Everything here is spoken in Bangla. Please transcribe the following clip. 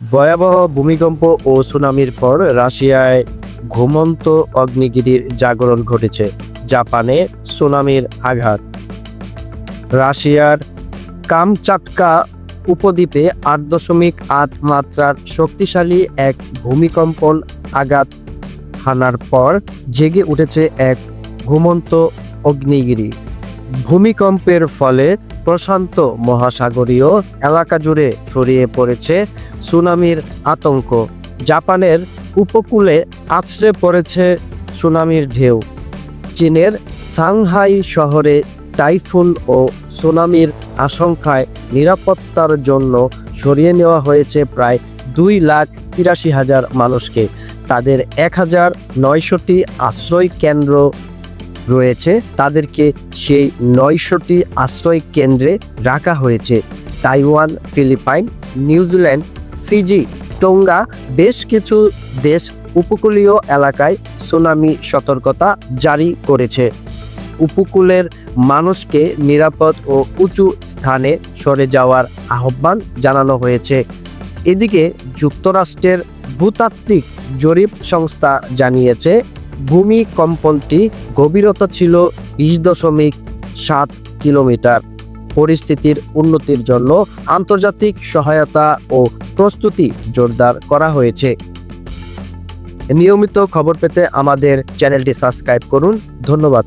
ভয়াবহ ভূমিকম্প ও সুনামির পর রাশিয়ায় ঘুমন্ত অগ্নিগিরির জাগরণ ঘটেছে, জাপানে সুনামির আঘাত। রাশিয়ার কামচাটকা উপদ্বীপে আট দশমিক আট মাত্রার শক্তিশালী এক ভূমিকম্পন আঘাত হানার পর জেগে উঠেছে এক ঘুমন্ত অগ্নিগিরি। ভূমিকম্পের ফলে প্রশান্ত মহাসাগরীয় এলাকা জুড়ে ছড়িয়ে পড়েছে সুনামির আতঙ্ক। জাপানের উপকূলে আছড়ে পড়েছে সুনামির ঢেউ। চীনের সাংহাই শহরে টাইফুন ও সুনামির আশঙ্কায় নিরাপত্তার জন্য সরিয়ে নেওয়া হয়েছে প্রায় দুই লাখ তিরাশি হাজার মানুষকে। তাদের এক হাজার নয়শোটি আশ্রয় কেন্দ্র রয়েছে। তাদেরকে সেই নয়শোটি আশ্রয় কেন্দ্রে রাখা হয়েছে। Taiwan, Philippines, New Zealand, Fiji, Tonga, বেশ কিছু দেশ উপকূলীয় এলাকায় সুনামি সতর্কতা জারি করেছে। উপকূলের মানুষকে নিরাপদ ও উঁচু স্থানে সরে যাওয়ার আহ্বান জানানো হয়েছে। এদিকে যুক্তরাষ্ট্রের ভূতাত্ত্বিক জরিপ সংস্থা জানিয়েছে ভূমিকম্পনটি গভীরতা ছিল বিশ দশমিক সাত কিলোমিটার। পরিস্থিতির উন্নতির জন্য আন্তর্জাতিক সহায়তা ও প্রস্তুতি জোরদার করা হয়েছে। নিয়মিত খবর পেতে আমাদের চ্যানেলটি সাবস্ক্রাইব করুন। ধন্যবাদ।